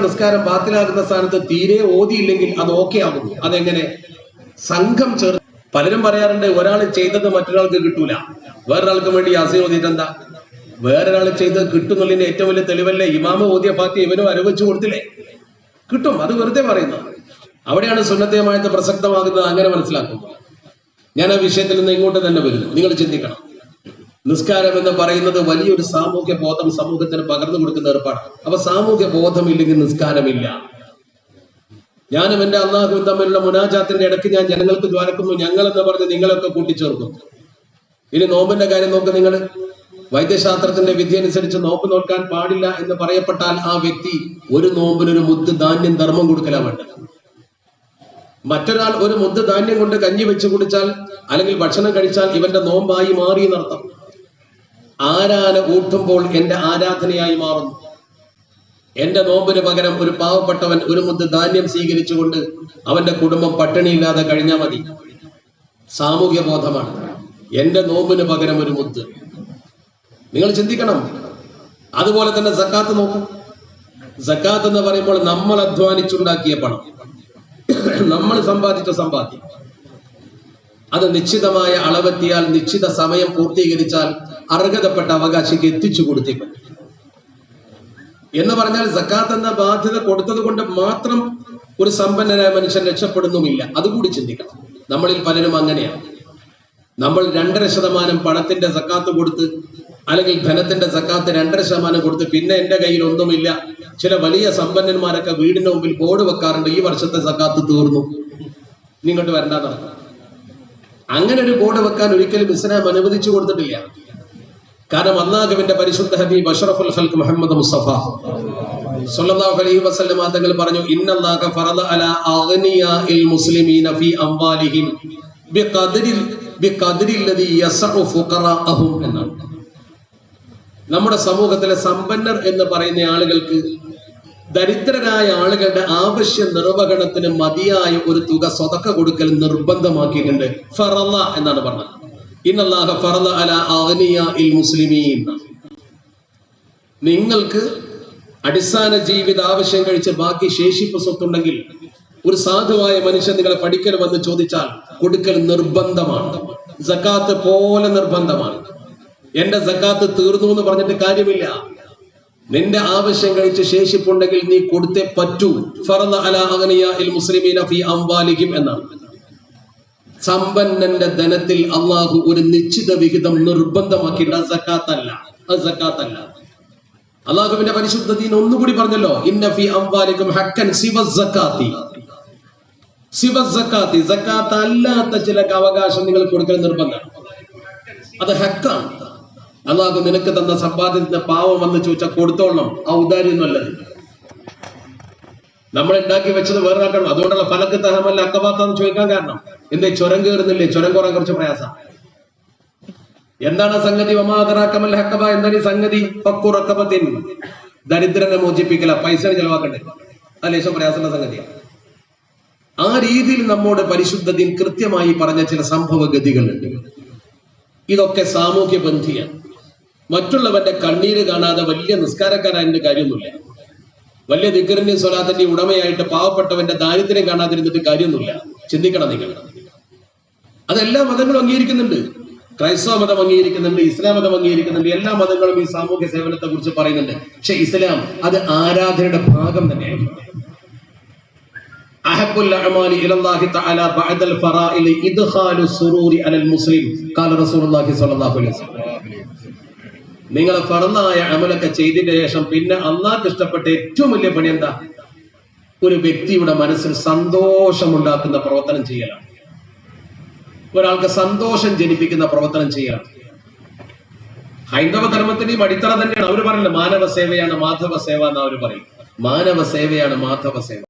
നിസ്കാരം ബാത്തിലാകുന്ന സ്ഥാനത്ത് തീരെ ഓതിയില്ലെങ്കിൽ അത് ഓക്കെ ആകുന്നു. അതെങ്ങനെ? സംഘം ചേർ പലരും പറയാറുണ്ട് ഒരാൾ ചെയ്തത് മറ്റൊരാൾക്ക് കിട്ടൂല. വേറൊരാൾക്ക് വേണ്ടി യാസി ഓതിയിട്ട് എന്താ? വേറൊരാൾ ചെയ്തത് കിട്ടുന്നുള്ളതിന്റെ ഏറ്റവും വലിയ തെളിവല്ലേ? ഇമാമ ഓതിയ ഫാത്തി ഇവനും അനുവദിച്ചു കൊടുത്തില്ലേ? കിട്ടും അത് വെറുതെ പറയുന്നത് അവിടെയാണ് സുന്നത്തയമായത് പ്രസക്തമാകുന്നത് അങ്ങനെ മനസ്സിലാക്കുന്നത് ഞാൻ ആ വിഷയത്തിൽ നിന്ന് ഇങ്ങോട്ട് തന്നെ വരുന്നു. നിങ്ങൾ ചിന്തിക്കണം. നിസ്കാരം എന്ന് പറയുന്നത് വലിയൊരു സാമൂഹ്യ ബോധം സമൂഹത്തിന് പകർന്നു കൊടുക്കുന്ന ഏർപ്പാടാണ്. അപ്പൊ സാമൂഹ്യ ബോധം ഇല്ലെങ്കിൽ നിസ്കാരമില്ല. ഞാനും എന്റെ അള്ളാഹുവും തമ്മിലുള്ള മുനാജാത്തിന്റെ ഇടയ്ക്ക് ഞാൻ ജനങ്ങൾക്ക് ദ്വാരക്കുന്നു. ഞങ്ങൾ എന്ന് പറഞ്ഞ് നിങ്ങളൊക്കെ കൂട്ടിച്ചേർക്കും. ഇനി നോമ്പിന്റെ കാര്യം നോക്ക് നിങ്ങൾ വൈദ്യശാസ്ത്രത്തിന്റെ വിധി അനുസരിച്ച് നോമ്പ് നോക്കാൻ പാടില്ല എന്ന് പറയപ്പെട്ടാൽ ആ വ്യക്തി ഒരു നോമ്പിനൊരു മുത്ത് ധാന്യം ധർമ്മം കൊടുക്കലാ വേണ്ടത്. മറ്റൊരാൾ ഒരു മുത്ത് ധാന്യം കൊണ്ട് കഞ്ഞി വെച്ച് കുടിച്ചാൽ അല്ലെങ്കിൽ ഭക്ഷണം കഴിച്ചാൽ ഇവന്റെ നോമ്പായി മാറി എന്നർത്ഥം. ആരാന കൂട്ടുമ്പോൾ എന്റെ ആരാധനയായി മാറുന്നു? എന്റെ നോമ്പിന് പകരം ഒരു പാവപ്പെട്ടവൻ ഒരു മുത്ത് ധാന്യം സ്വീകരിച്ചുകൊണ്ട് അവന്റെ കുടുംബം പട്ടിണിയില്ലാതെ കഴിഞ്ഞാൽ മതി. സാമൂഹ്യ ബോധമാണ് എന്റെ നോമ്പിന് പകരം ഒരു മുത്ത്. നിങ്ങൾ ചിന്തിക്കണം. അതുപോലെ തന്നെ സക്കാത്ത് നോക്കും. സക്കാത്ത് എന്ന് പറയുമ്പോൾ നമ്മൾ അധ്വാനിച്ചുണ്ടാക്കിയ പണം. നമ്മൾ സമ്പാദിച്ച സമ്പാദ്യം. അത് നിശ്ചിതമായ അളവെത്തിയാൽ നിശ്ചിത സമയം പൂർത്തീകരിച്ചാൽ അർഹതപ്പെട്ട അവകാശിക്ക് എത്തിച്ചു കൊടുത്തേ പറ്റും. എന്ന് പറഞ്ഞാൽ സക്കാത്ത് എന്ന ബാധ്യത കൊടുത്തത് കൊണ്ട് മാത്രം ഒരു സമ്പന്നനായ മനുഷ്യൻ രക്ഷപ്പെടുന്നുമില്ല. അതുകൂടി ചിന്തിക്കണം. നമ്മളിൽ പലരും അങ്ങനെയാണ്. നമ്മൾ രണ്ടര ശതമാനം പണത്തിന്റെ സക്കാത്ത് കൊടുത്ത് അല്ലെങ്കിൽ ധനത്തിന്റെ സക്കാത്ത് രണ്ടര ശതമാനം കൊടുത്ത് പിന്നെ എന്റെ കയ്യിൽ ഒന്നുമില്ല. ചില വലിയ സമ്പന്നന്മാരൊക്കെ വീടിന്റെ മുമ്പിൽ ബോർഡ് വെക്കാറുണ്ട്. ഈ വർഷത്തെ സക്കാത്ത് തീർന്നു. നിങ്ങോട്ട് വരണ്ടാന്ന് അങ്ങനെ ഒരു ബോർഡ് വെക്കാൻ ഒരിക്കലും ഇസ്ലാം അനുവദിച്ചു കൊടുത്തിട്ടില്ല. കാരണം അള്ളാഹുവിന്റെ പരിശുദ്ധ ഹബീബ് അഷറഫുൽ ഹൽക്ക് മുഹമ്മദ് മുസ്തഫ. സല്ലല്ലാഹു അലൈഹി തങ്ങൾ പറഞ്ഞു ഇന്നല്ലാഹ അലാ അഗ്നിയാഇൽ മുസ്ലിമീന ഫീ അംവാലിഹിം എന്നാണ്. നമ്മുടെ സമൂഹത്തിലെ സമ്പന്നർ എന്ന് പറയുന്ന ആളുകൾക്ക് ദരിദ്രരായ ആളുകളുടെ ആവശ്യ നിർവഹണത്തിന് മതിയായ ഒരു തുക സ്വതക്ക കൊടുക്കൽ നിർബന്ധമാക്കിയിട്ടുണ്ട്. ഫറല എന്നാണ് പറഞ്ഞത്. മുസ്ലിമീൻ. നിങ്ങൾക്ക് അടിസ്ഥാന ജീവിത ആവശ്യം കഴിച്ച് ബാക്കി ശേഷിപ്പ് സ്വത്തുണ്ടെങ്കിൽ ഒരു സാധുവായ മനുഷ്യൻ നിങ്ങളെ വന്ന് ചോദിച്ചാൽ കൊടുക്കൽ നിർബന്ധമാണ്. സക്കാത്ത് പോലെ നിർബന്ധമാണ്. എന്റെ സക്കാത്ത് തീർന്നു എന്ന് പറഞ്ഞിട്ട് കാര്യമില്ല. നിന്റെ ആവശ്യം കഴിച്ച് ശേഷിപ്പുണ്ടെങ്കിൽ നീ കൊടുത്തേ പറ്റൂ. ഫറദ അല അഗ്നിയ ഇൽ മുസ്ലിമീന അംവാലിഹിം എന്നാണ്. സമ്പന്നന്റെ ധനത്തിൽ അള്ളാഹു ഒരു നിശ്ചിത വിഹിതം നിർബന്ധമാക്കിയിട്ട് അത് അള്ളാഹുവിന്റെ പരിശുദ്ധ ദീൻ ഒന്നുകൂടി പറഞ്ഞല്ലോ ഇന്ന ഫീ അംവാലിക്കും ഹക്കൻ സിവ സക്കാത്തി. സക്കാത്തി അല്ലാത്ത ചില അവകാശം നിങ്ങൾ കൊടുക്കൽ നിർബന്ധമാണ്. അത് ഹക്കാണ് അള്ളാഹു നിനക്ക് തന്ന സമ്പാദ്യത്തിന്റെ പാവം വന്ന് ചോദിച്ചാൽ കൊടുത്തോളണം. ആ ഉദാരിയൊന്നുമല്ലത് നമ്മൾ ഉണ്ടാക്കി വെച്ചത് വേറെ ആക്കണം അതുകൊണ്ടുള്ള ഫലക്ക് തഹമല്ല അക്കബാത്താന്ന് ചോദിക്കാൻ കാരണം. എന്തേ ചുരം കയറുന്നില്ലേ? ചുരം കുറാൻ കുറച്ച് പ്രയാസം. എന്താണ് സംഗതി? ഒമാതറാക്കമല്ല ഹക്കബ എന്താണ് ഈ സംഗതി. പക്കുറക്കബത്തിൻ ദരിദ്രനെ മോചിപ്പിക്കല. പൈസ ചെലവാക്കണ്ടേ? ആ പ്രയാസമുള്ള സംഗതിയാണ് ആ രീതിയിൽ നമ്മുടെ പരിശുദ്ധതയിൽ കൃത്യമായി പറഞ്ഞ ചില സംഭവഗതികളുണ്ട്. ഇതൊക്കെ സാമൂഹ്യ ബന്ധിയാണ് മറ്റുള്ളവന്റെ കണ്ണീര് കാണാതെ വലിയ നിസ്കാരക്കാരായതിന്റെ കാര്യമൊന്നുമില്ല. വലിയ ദിക്കറിന്റെയും സ്വലാത്തിന്റെയും ഉടമയായിട്ട് പാവപ്പെട്ടവന്റെ ദാരിദ്ര്യം കാണാതിരുന്നിട്ട് കാര്യമൊന്നുമില്ല. ചിന്തിക്കണം നിങ്ങൾ. അതെല്ലാ മതങ്ങളും അംഗീകരിക്കുന്നുണ്ട്. ക്രൈസ്തവ മതം അംഗീകരിക്കുന്നുണ്ട് ഇസ്ലാം മതം അംഗീകരിക്കുന്നുണ്ട് എല്ലാ മതങ്ങളും ഈ സാമൂഹ്യ സേവനത്തെ കുറിച്ച് പറയുന്നുണ്ട്. പക്ഷെ ഇസ്ലാം അത് ആരാധനയുടെ ഭാഗം തന്നെയാണ്. നിങ്ങളെ ഫറന്നായ അമലൊക്കെ ചെയ്തതിന്റെ ശേഷം പിന്നെ അന്നാക്ക് ഇഷ്ടപ്പെട്ട ഏറ്റവും വലിയ പണി എന്താ? ഒരു വ്യക്തിയുടെ മനസ്സിൽ സന്തോഷമുണ്ടാക്കുന്ന പ്രവർത്തനം ചെയ്യലാണ്. ഒരാൾക്ക് സന്തോഷം ജനിപ്പിക്കുന്ന പ്രവർത്തനം ചെയ്യണം. ഹൈന്ദവ ധർമ്മത്തിന്റെയും അടിത്തറ തന്നെയാണ്. അവർ പറയുന്നത് മാനവ സേവയാണ് മാധവ സേവ എന്ന് അവർ പറയും. മാനവ സേവയാണ് മാധവ സേവ